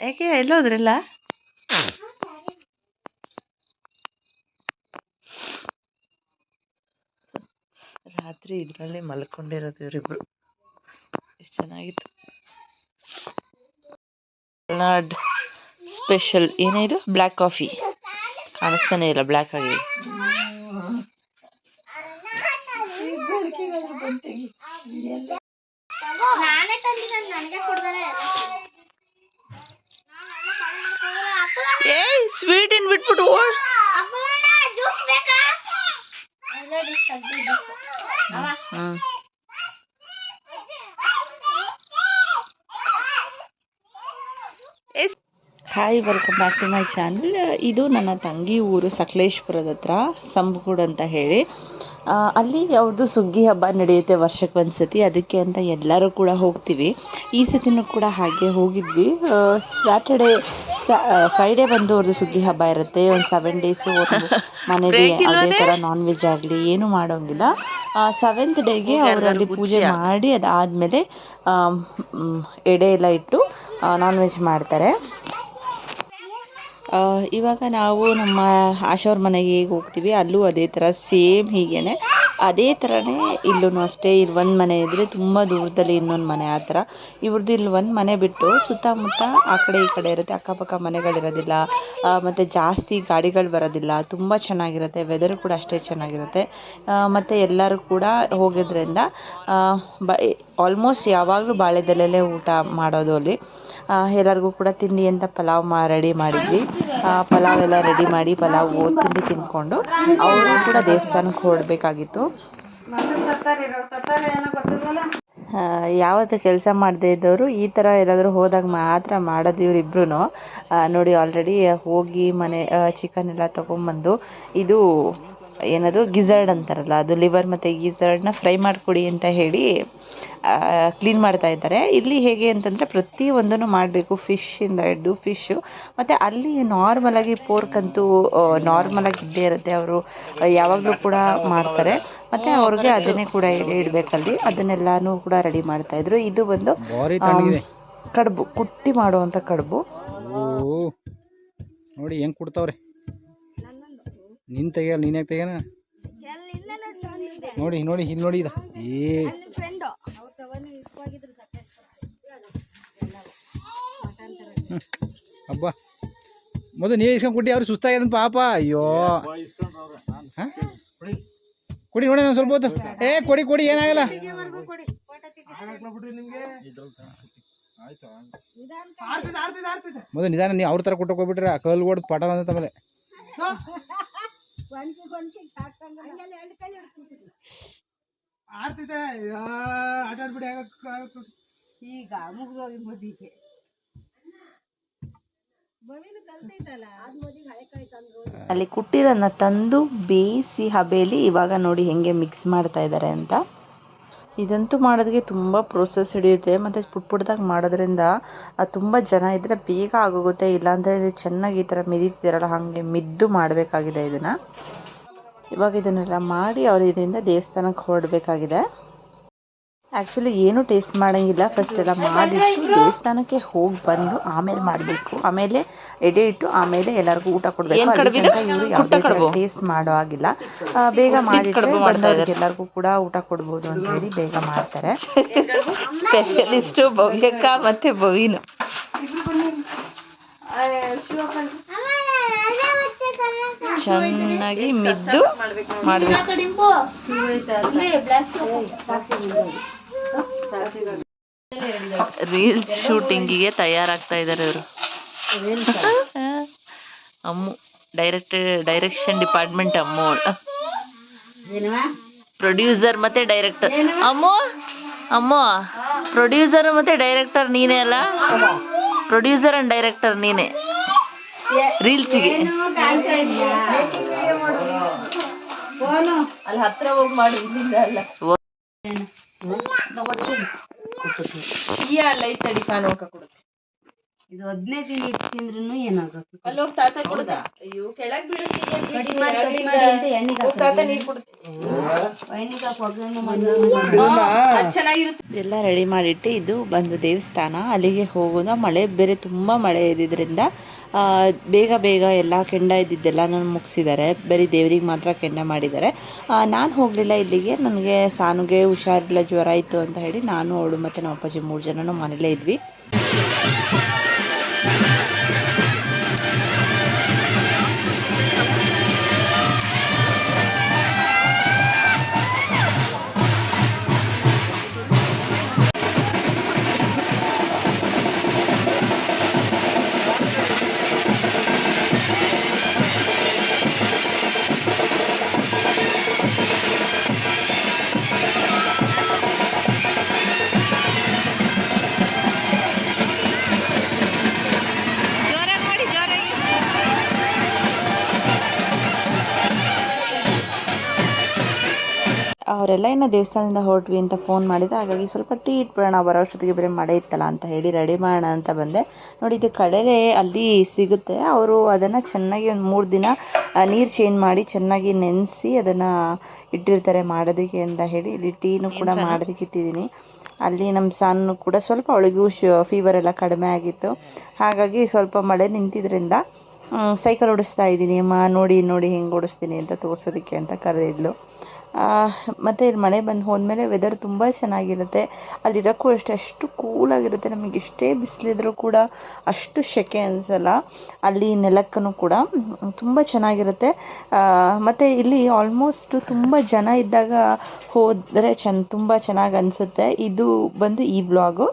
ಯಾಕೆ ಎಲ್ಲೋದ್ರಲ್ಲ? ರಾತ್ರಿ ಇದರಲ್ಲಿ ಮಲ್ಕೊಂಡಿರೋದು ಇವರಿಬ್ರು. ಎಷ್ಟು ಚೆನ್ನಾಗಿತ್ತು. ಮಲ್ನಾಡ್ ಸ್ಪೆಷಲ್ ಏನೇ ಇದು? Black coffee. ಕಾಣಿಸ್ತಾನೆ ಇಲ್ಲ, ಬ್ಲ್ಯಾಕ್ ಆಗಿ. ನಾನೇ ತಂದಿದ್ದೀನಿ ನನಗೆ ಕೊಡ್ತಾರೆ ಏಯ್ ಸ್ವೀಟ್ ಇನ್ ಬಿಟ್ಬಿಟ್ಟು ಓಡ್ ಜ್ಯೂಸ್ ಬೇಕಾ ಹ್ಮ್ hi welcome back to my channel ಇದು ನನ್ನ ತಂಗಿ ಊರು ಸಕಲೇಶ್ಪುರದ ಹತ್ರ ಸಂಬಗೂಡು ಅಂತ ಹೇಳಿ. ಅಲ್ಲಿ ಅವ್ರದ್ದು ಸುಗ್ಗಿ ಹಬ್ಬ ನಡೆಯುತ್ತೆ ವರ್ಷಕ್ಕೆ ಒಂದು ಸತಿ ಅದಕ್ಕೆ ಅಂತ ಎಲ್ಲರೂ ಕೂಡ ಹೋಗ್ತೀವಿ. ಈ ಸತಿನೂ ಕೂಡ ಹಾಗೆ ಹೋಗಿದ್ವಿ. ಸ್ಯಾಟರ್ಡೇ ಫ್ರೈಡೇ ಬಂದು ಅವ್ರದ್ದು ಸುಗ್ಗಿ ಹಬ್ಬ ಇರುತ್ತೆ. ಒಂದು ಸೆವೆನ್ ಡೇಸು ಮನೇಲಿ ಅದೇ ಥರ ನಾನ್ ವೆಜ್ ಆಗಲಿ ಏನೂ ಮಾಡೋಂಗಿಲ್ಲ. ಸೆವೆಂತ್ ಡೇಗೆ ಅವರಲ್ಲಿ ಪೂಜೆ ಮಾಡಿ ಅದಾದಮೇಲೆ ಎಡೆ ಎಲ್ಲ ಇಟ್ಟು ನಾನ್ ವೆಜ್ ಮಾಡ್ತಾರೆ. ಇವಾಗ ನಾವು ನಮ್ಮ ಆಶಾವ್ರ ಮನೆಗೆ ಹೇಗೆ ಹೋಗ್ತೀವಿ. ಅಲ್ಲೂ ಅದೇ ಥರ ಸೇಮ್ ಹೀಗೇನೆ. ಅದೇ ಥರನೇ ಇಲ್ಲೂ ಅಷ್ಟೇ ಇಲ್ಲಿ ಒಂದು ಮನೆ ಇದ್ದರೆ ತುಂಬ ದೂರದಲ್ಲಿ ಇನ್ನೊಂದು ಮನೆ ಆ ಥರ. ಇವ್ರದ್ದು ಇಲ್ಲಿ ಒಂದು ಮನೆ ಬಿಟ್ಟು ಸುತ್ತಮುತ್ತ ಆ ಕಡೆ ಈ ಕಡೆ ಇರುತ್ತೆ ಅಕ್ಕಪಕ್ಕ ಮನೆಗಳಿರೋದಿಲ್ಲ ಮತ್ತು ಜಾಸ್ತಿ ಗಾಡಿಗಳು ಬರೋದಿಲ್ಲ ತುಂಬ ಚೆನ್ನಾಗಿರುತ್ತೆ ವೆದರು ಕೂಡ ಅಷ್ಟೇ ಚೆನ್ನಾಗಿರುತ್ತೆ. ಮತ್ತು ಎಲ್ಲರೂ ಕೂಡ ಹೋಗೋದ್ರಿಂದ ಆ, ಬ ಆಲ್ಮೋಸ್ಟ್ ಯಾವಾಗಲೂ ಬಾಳೆದಲ್ಲೇ ಊಟ ಮಾಡೋದು ಅಲ್ಲಿ. ಎಲ್ಲರಿಗೂ ಕೂಡ ತಿಂಡಿ ಅಂತ ಪಲಾವ್ ಮಾ ರೆಡಿ ಮಾಡಿದ್ವಿ. ಪಲಾವ್ ಎಲ್ಲ ರೆಡಿ ಮಾಡಿ ಪಲಾವ್ ತಿಂಡಿ ತಿಂದ್ಕೊಂಡು ಅವರು ಕೂಡ ದೇವಸ್ಥಾನಕ್ಕೆ ಹೊರಡಬೇಕಾಗಿತ್ತು. ಯಾವತ್ತು ಕೆಲಸ ಮಾಡದೇ ಇದ್ದವರು ಈ ಥರ ಎಲ್ಲಾದರೂ ಹೋದಾಗ ಮಾತ್ರ ಮಾಡೋದು ಇವರಿಬ್ರು ನೋಡಿ ಆಲ್ರೆಡಿ ಹೋಗಿ ಮನೆ ಚಿಕನ್ ಎಲ್ಲ ತೊಗೊಂಬಂದು ಇದು ಏನದು ಗಿಝರ್ಡ್ ಅಂತಾರಲ್ಲ ಅದು ಲಿವರ್ ಮತ್ತು ಗಿಝರ್ಡ್ನ ಫ್ರೈ ಮಾಡಿಕೊಡಿ ಅಂತ ಹೇಳಿ ಕ್ಲೀನ್ ಮಾಡ್ತಾ ಇದ್ದಾರೆ. ಇಲ್ಲಿ ಹೇಗೆ ಅಂತಂದರೆ ಪ್ರತಿಯೊಂದನ್ನು ಮಾಡಬೇಕು ಫಿಶ್ಶಿಂದ ಹಿಡಿದು ಫಿಶ್ಶು ಮತ್ತು ಅಲ್ಲಿ ನಾರ್ಮಲಾಗಿ ಪೋರ್ಕ್ ಅಂತೂ ನಾರ್ಮಲಾಗಿ ಇದ್ದೇ ಇರುತ್ತೆ. ಅವರು ಯಾವಾಗಲೂ ಕೂಡ ಮಾಡ್ತಾರೆ. ಮತ್ತು ಅವ್ರಿಗೆ ಅದನ್ನೇ ಕೂಡ ಇಡಬೇಕಲ್ಲಿ. ಅದನ್ನೆಲ್ಲನೂ ಕೂಡ ರೆಡಿ ಮಾಡ್ತಾಯಿದ್ರು ಇದು ಬಂದು ಕಡುಬು ಕುಟ್ಟಿ ಮಾಡುವಂಥ ಕಡುಬು. ನೋಡಿ ಹೆಂಗ್ ಕೊಡ್ತಾವ್ರೆ. ನಿನ್ ತೆಗಿಯಲ್ಲ ನೀನ್ ಯಾಕೆ ತೆಗಿಯನ? ನೋಡಿ ನೋಡಿ ಇಲ್ಲಿ ನೋಡಿ ಇದ. ಏ. ಹ್ಮ್. ಹಬ್ಬ ಮೊದಲು ನೀ ಇಸ್ಕೊಂಡು ಕೊಟ್ಟಿ ಅವ್ರು ಸುಸ್ತಾಗ್ಯದ ಪಾಪ. ಅಯ್ಯೋ. ಕುಡಿ ಕೊಡಿ ನೋಡಿ ನಾನು ಸ್ವಲ್ಪ ಹೊತ್ತು. ಏ ಕೊಡಿ ಕೊಡಿ ಏನಾಗಲ್ಲ. ಮೊದಲು ನಿಧಾನ ನೀ ಅವ್ರ ಥರ ಕೊಟ್ಟು ಹೋಗ್ಬಿಟ್ರೆ ಕಲ್ಲು ಹೊಡೆದು ಪಾಠ ಅಂತ ಆಮೇಲೆ. ಈಗ ಮುಗಿದೋಗಿ ಮದಿಗೆ ಅಲ್ಲಿ ಕುಟ್ಟಿರೋದನ್ನ ತಂದು ಬೇಯಿಸಿ ಹಬೆಯಲ್ಲಿ ಇವಾಗ ನೋಡಿ ಹೆಂಗೆ ಮಿಕ್ಸ್ ಮಾಡ್ತಾ ಇದ್ದಾರೆ ಅಂತ. ಇದಂತೂ ಮಾಡೋದಕ್ಕೆ ತುಂಬ ಪ್ರೋಸೆಸ್ ಹಿಡಿಯುತ್ತೆ. ಮತ್ತು ಪುಟ್ ಪುಟ್ದಾಗಿ ಮಾಡೋದ್ರಿಂದ ಅದು ತುಂಬ ಜನ ಇದ್ದರೆ ಬೇಗ ಆಗೋಗುತ್ತೆ. ಇಲ್ಲಾಂದರೆ ಇದು ಚೆನ್ನಾಗಿ ಈ ಥರ ಮಿದಿತಿರಲ್ಲ ಹಾಗೆ ಮಿದ್ದು ಮಾಡಬೇಕಾಗಿದೆ ಇದನ್ನು. ಇವಾಗ ಇದನ್ನೆಲ್ಲ ಮಾಡಿ ಅವರು ಇದರಿಂದ ದೇವಸ್ಥಾನಕ್ಕೆ ಹೊರಡಬೇಕಾಗಿದೆ. ಆ್ಯಕ್ಚುಲಿ ಏನು ಟೇಸ್ಟ್ ಮಾಡೋಂಗಿಲ್ಲ. ಫಸ್ಟ್ ಎಲ್ಲ ಮಾಡಿಟ್ಟು ದೇವಸ್ಥಾನಕ್ಕೆ ಹೋಗಿ ಬಂದು ಆಮೇಲೆ ಮಾಡಬೇಕು. ಆಮೇಲೆ ಎಡೆ ಇಟ್ಟು ಆಮೇಲೆ ಎಲ್ಲರಿಗೂ ಊಟ ಕೊಡಬೇಕು. ಇವರು ಯಾವುದೇ ಥರ ಟೇಸ್ಟ್ ಮಾಡೋ ಆಗಿಲ್ಲ ಬೇಗ ಮಾಡಿಟ್ಟು ಬಂದವ್ರಿಗೆ ಎಲ್ಲರಿಗೂ ಕೂಡ ಊಟ ಕೊಡ್ಬೋದು ಅಂತ ಹೇಳಿ ಬೇಗ ಮಾಡ್ತಾರೆ. ಸ್ಪೆಷಲಿಸ್ಟು ಭವ್ಯಕ್ಕ ಮತ್ತು ಭವಿನು. ಚೆನ್ನಾಗಿ ಮಿದ್ದು ಮಾಡಬೇಕು. ರೀಲ್ಸ್ ಶೂಟಿಂಗಿಗೆ ತಯಾರಾಗ್ತಾ ಇದ್ದಾರೆ ಇವರು. Ammu direct direction department Ammu producer ಮತ್ತೆ ಡೈರೆಕ್ಟರ್. ಅಮ್ಮು ಅಮ್ಮು ಪ್ರೊಡ್ಯೂಸರ್ ಮತ್ತೆ ಡೈರೆಕ್ಟರ್ ನೀನೇ ಅಲ್ಲ? ಪ್ರೊಡ್ಯೂಸರ್ ಅಂಡ್ ಡೈರೆಕ್ಟರ್ ನೀನೇ. ರೀಲ್ಸಿಗೆ. ಅಲ್ಲಿ ಹತ್ರ ಹೋಗಿ ಮಾಡು ಇಲ್ಲಿಂದ ಅಲ್ಲ. ಕೊಡುತ್ತೆ ಇದು ಹದಿನೈದು ದಿನ ಇಟ್ಟು ತಿಂದ್ರೂ ಏನಾಗುತ್ತೆ ಅಲ್ಲಿ ಹೋಗಿ ತಾತ ಕೊಡುದ? ಅಯ್ಯೋ ಕೆಳಗ್ ಎಲ್ಲ ರೆಡಿ ಮಾಡಿಟ್ಟು ಇದು ಬಂದು ದೇವಸ್ಥಾನ ಅಲ್ಲಿಗೆ ಹೋಗೋದು ಮಳೆ ಬೇರೆ ತುಂಬಾ ಮಳೆ ಇದ್ದಿದ್ದರಿಂದ ಆ, ಬೇಗ ಬೇಗ ಎಲ್ಲ ಕೆಂಡ ಇದ್ದಿದ್ದೆಲ್ಲ ನಾನು ಮುಗಿಸಿದ್ದಾರೆ ಬರೀ ದೇವರಿಗೆ ಮಾತ್ರ ಕೆಂಡ ಮಾಡಿದ್ದಾರೆ ನಾನು ಹೋಗಲಿಲ್ಲ ಇಲ್ಲಿಗೆ. ನನಗೆ ಸಾನುಗೆ ಹುಷಾರಿಲ್ಲ, ಜ್ವರ ಇತ್ತು ಅಂತ ಹೇಳಿ ನಾನು ಅವಳು ಮತ್ತು ನಮ್ಮ ಅಪ್ಪಾಜಿ ಮೂರು ಜನನೂ ಮನೇಲೇ ಇದ್ವಿ. ಅವರೆಲ್ಲ ಇನ್ನು ದೇವಸ್ಥಾನದಿಂದ ಹೊರಟ್ವಿ ಅಂತ ಫೋನ್ ಮಾಡಿದ್ರು. ಹಾಗಾಗಿ ಸ್ವಲ್ಪ ಟೀ ಇಟ್ಬಿಡೋಣ ಬರೋ ಅಷ್ಟೊತ್ತಿಗೆ ಬೇರೆ ಮಳೆ ಇತ್ತಲ್ಲ ಅಂತ ಹೇಳಿ ರೆಡಿ ಮಾಡೋಣ ಅಂತ ಬಂದೆ. ನೋಡಿ ಇದು ಕಡಲೆ ಅಲ್ಲಿ ಸಿಗುತ್ತೆ. ಅವರು ಅದನ್ನು ಚೆನ್ನಾಗಿ ಒಂದು ಮೂರು ದಿನ ನೀರು ಚೇಂಜ್ ಮಾಡಿ ಚೆನ್ನಾಗಿ ನೆನೆಸಿ ಅದನ್ನು ಇಟ್ಟಿರ್ತಾರೆ ಮಾಡೋದಕ್ಕೆ ಅಂತ ಹೇಳಿ. ಇಲ್ಲಿ ಟೀನು ಕೂಡ ಮಾಡೋದಕ್ಕೆ ಇಟ್ಟಿದ್ದೀನಿ. ಅಲ್ಲಿ ನಮ್ಮ ಸಣ್ಣ ಕೂಡ ಸ್ವಲ್ಪ ಅವಳಿಗೂ ಶ್ ಫೀವರ್ ಎಲ್ಲ ಕಡಿಮೆ ಆಗಿತ್ತು. ಹಾಗಾಗಿ ಸ್ವಲ್ಪ ಮಳೆ ನಿಂತಿದ್ರಿಂದ ಸೈಕಲ್ ಓಡಿಸ್ತಾ ಇದ್ದೀನಿ. ಅಮ್ಮ ನೋಡಿ ನೋಡಿ ಹೆಂಗೆ ಓಡಿಸ್ತೀನಿ ಅಂತ ತೋರಿಸೋದಕ್ಕೆ ಅಂತ ಕರೆದಿದ್ಲು. ಮತ್ತು ಇಲ್ಲಿ ಮಳೆ ಬಂದು ಹೋದ್ಮೇಲೆ ವೆದರ್ ತುಂಬ ಚೆನ್ನಾಗಿರುತ್ತೆ. ಅಲ್ಲಿರೋಕ್ಕೂ ಅಷ್ಟೇ, ಅಷ್ಟು ಕೂಲಾಗಿರುತ್ತೆ ನಮಗೆ ಎಷ್ಟೇ ಬಿಸಿಲಿದ್ರೂ ಕೂಡ ಅಷ್ಟು ಸೆಕೆ ಅನಿಸಲ್ಲ. ಅಲ್ಲಿ ನೆಲಕ್ಕೂ ಕೂಡ ತುಂಬ ಚೆನ್ನಾಗಿರುತ್ತೆ. ಮತ್ತು ಇಲ್ಲಿ ಆಲ್ಮೋಸ್ಟು ತುಂಬ ಜನ ಇದ್ದಾಗ ಹೋದರೆ ಚೆನ್ನ ತುಂಬ ಚೆನ್ನಾಗಿ ಅನಿಸುತ್ತೆ. ಇದು ಬಂದು ಈ ಬ್ಲಾಗು